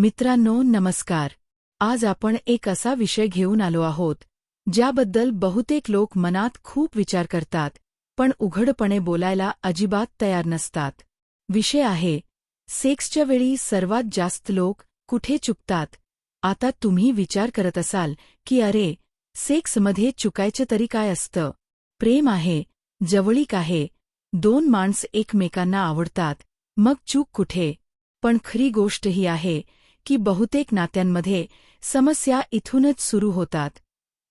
मित्रांनो नमस्कार. आज आपण एक असा विषय घेऊन आलो आहोत ज्याबद्दल बहुतेक लोक मनात खूप विचार करतात पण उघडपणे बोलायला अजिबात तयार नसतात. विषय आहे सेक्सच्या वेळी सर्वात जास्त लोक कुठे चुकतात? आता तुम्ही विचार करत असाल की अरे सेक्समध्ये चुकायचं तरी काय असतं? प्रेम आहे जवळीक आहे दोन माणस एकमेकांना आवडतात मग चूक कुठे? पण खरी गोष्ट ही आहे की बहुतेक नात्यांमध्ये समस्या इथूनच सुरू होतात.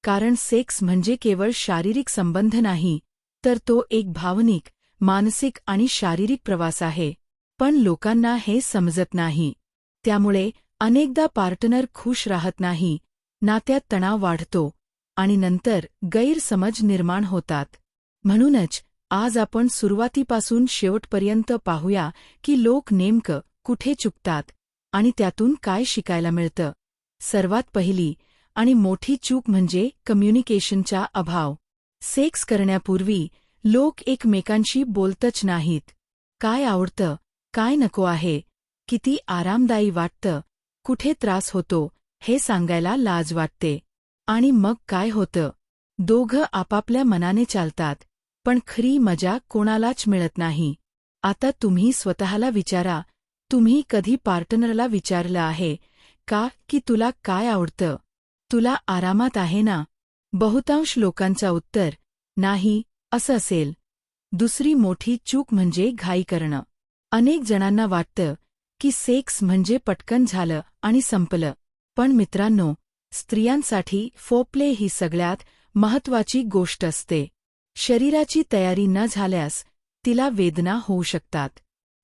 कारण सेक्स म्हणजे केवळ शारीरिक संबंध नाही तर तो एक भावनिक मानसिक आणि शारीरिक प्रवास आहे. पण लोकांना हे समजत नाही. त्यामुळे अनेकदा पार्टनर खुश राहत नाही नात्यात तणाव वाढतो आणि नंतर गैरसमज निर्माण होतात. म्हणूनच आज आपण सुरुवातीपासून शेवटपर्यंत पाहूया की लोक नेमकं कुठे चुकतात आणि त्यातून काय शिकायला मिळतं? सर्वात पहिली आणि मोठी चूक म्हणजे कम्युनिकेशनचा अभाव. सेक्स करण्यापूर्वी लोक एकमेकांशी बोलतच नाहीत. काय आवडतं? काय नको आहे? किती आरामदायी वाटतं? कुठे त्रास होतो? हे सांगायला लाज वाटते. आणि मग काय होतं? दोघं आपापल्या मनाने चालतात पण खरी मजा कोणालाच मिळत नाही. आता तुम्ही स्वतःला विचारा तुम्ही कधी पार्टनरला विचारलं आहे का की तुला काय आवडतं? तुला आरामात आहे ना? बहुतांश लोकांचा उत्तर नाही असं असेल. दुसरी मोठी चूक म्हणजे घाई करणं. अनेक जणांना वाटतं की सेक्स म्हणजे पटकन झालं आणि संपलं. पण मित्रांनो स्त्रियांसाठी फोप्ले ही सगळ्यात महत्वाची गोष्ट असते. शरीराची तयारी न झाल्यास तिला वेदना होऊ शकतात.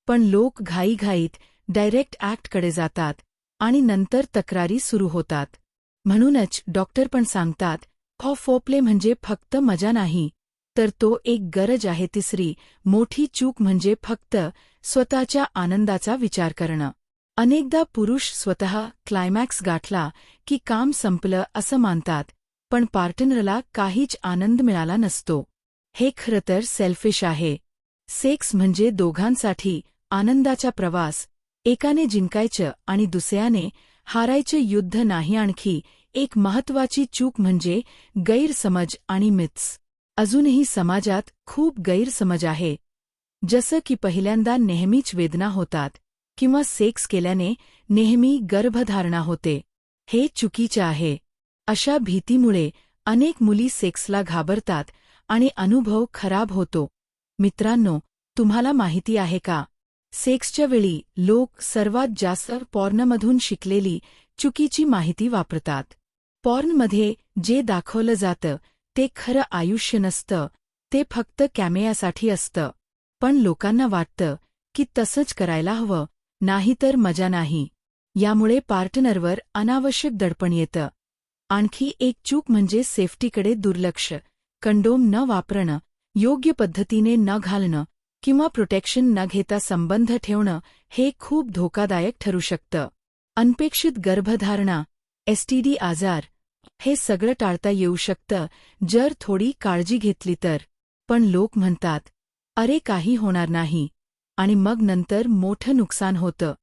पण लोक घाईघाईत डायरेक्ट ॲक्टकडे जातात आणि नंतर तक्रारी सुरू होतात. म्हणूनच डॉक्टर पण सांगतात हो फोपले म्हणजे फक्त मजा नाही तर तो एक गरज आहे तिसरी मोठी चूक म्हणजे फक्त स्वतःच्या आनंदाचा विचार करणं. अनेकदा पुरुष स्वतः क्लायमॅक्स गाठला की काम संपलं असं मानतात पण पार्टनरला काहीच आनंद मिळाला नसतो. हे खरं तर सेल्फिश आहे. सेक्स म्हणजे दोघांसाठी आनंदाचा प्रवास एकाने जिंकायचं आणि दुसऱ्याने हारायचं युद्ध नाही आणखी एक महत्वाची चूक म्हणजे गैरसमज आणि मिथ्स. अजूनही समाजात खूप गैरसमज आहे. जसं की पहिल्यांदा नेहमीच वेदना होतात किंवा सेक्स केल्याने नेहमी गर्भधारणा होते. हे चुकीचे आहे. अशा भीतीमुळे अनेक मुली सेक्सला घाबरतात आणि अनुभव खराब होतो. मित्रांनो तुम्हाला माहिती आहे का? सेक्सच्या वेळी लोक सर्वात जास्त पॉर्नमधून शिकलेली चुकीची माहिती वापरतात. पॉर्नमध्ये जे दाखवलं जातं ते खरं आयुष्य नसतं ते फक्त कॅमेयासाठी असतं. पण लोकांना वाटतं की तसंच करायला हवं नाहीतर मजा नाही. यामुळे पार्टनरवर अनावश्यक दडपण येतं. आणखी एक चूक म्हणजे सेफ्टीकडे दुर्लक्ष कंडोम न वापरणं योग्य पद्धतीने न घालणं किंवा प्रोटेक्शन न घेता संबंध ठेवणं हे खूप धोकादायक ठरू शकतं. अनपेक्षित गर्भधारणा एसटीडी आजार हे सगळं टाळता येऊ शकतं जर थोडी काळजी घेतली तर. पण लोक म्हणतात अरे काही होणार नाही. आणि मग नंतर मोठं नुकसान होतं.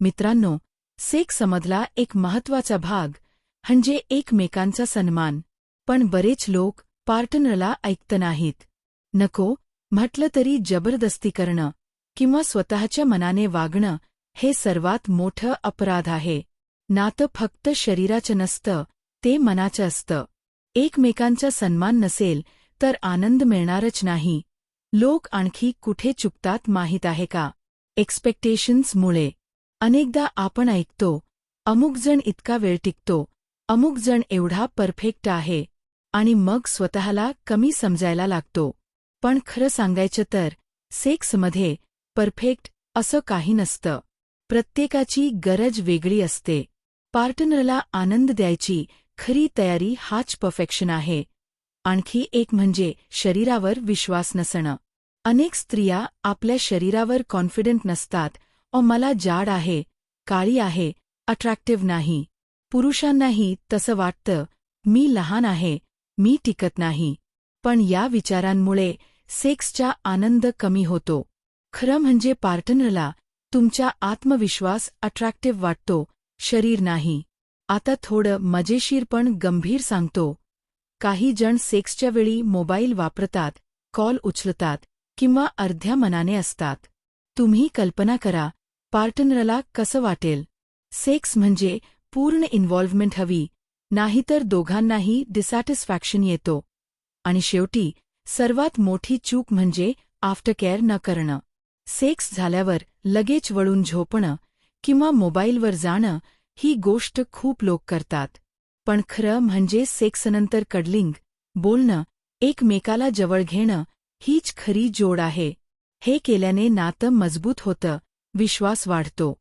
मित्रांनो सेक्समधला एक महत्त्वाचा भाग म्हणजे एकमेकांचा सन्मान. पण बरेच लोक पार्टनरला ऐकत नाहीत. नको म्हटलं तरी जबरदस्ती करणं किंवा स्वतःच्या मनाने वागणं हे सर्वात मोठं अपराध आहे. नातं फक्त शरीराचं नसतं ते मनाचं असतं. एकमेकांचा सन्मान नसेल तर आनंद मिळणारच नाही. लोक आणखी कुठे चुकतात माहीत आहे का? एक्स्पेक्टेशन्समुळे अनेकदा आपण ऐकतो अमुकजण इतका वेळ टिकतो अमुकजण एवढा परफेक्ट आहे. आणि मग स्वतःला कमी समजायला लागतो. पण खरं सांगायचं तर सेक्समध्ये परफेक्ट असं काही नसतं. प्रत्येकाची गरज वेगळी असते. पार्टनरला आनंद द्यायची खरी तयारी हाच परफेक्शन आहे. आणखी एक म्हणजे शरीरावर विश्वास नसणं. अनेक स्त्रिया आपल्या शरीरावर कॉन्फिडंट नसतात ओ मला जाड आहे काळी आहे अट्रॅक्टिव्ह नाही पुरुषांनाही तसं वाटतं मी लहान आहे मी टिकत नाही. पण या विचारांमुळे सेक्सचा आनंद कमी होतो. खरं म्हणजे पार्टनरला तुमचा आत्मविश्वास अट्रॅक्टिव्ह वाटतो शरीर नाही. आता थोडं मजेशीर पण गंभीर सांगतो. काही जण सेक्सच्या वेळी मोबाईल वापरतात कॉल उचलतात किंवा अर्ध्या मनाने असतात. तुम्ही कल्पना करा पार्टनरला कसं वाटेल? सेक्स म्हणजे पूर्ण इन्व्हॉल्वमेंट हवी नाहीतर दोघांनाही डिसॅटिस्फॅक्शन येतो. आणि शेवटी सर्वात मोठी चूक म्हणजे आफ्टरकेअर न करणं. सेक्स झाल्यावर लगेच वळून झोपणं किंवा मोबाईलवर जाणं ही गोष्ट खूप लोक करतात. पण खरं म्हणजे सेक्सनंतर कडलिंग बोलणं एकमेकाला जवळ घेणं हीच खरी जोड आहे. हे केल्याने नातं मजबूत होतं विश्वास वाढतो.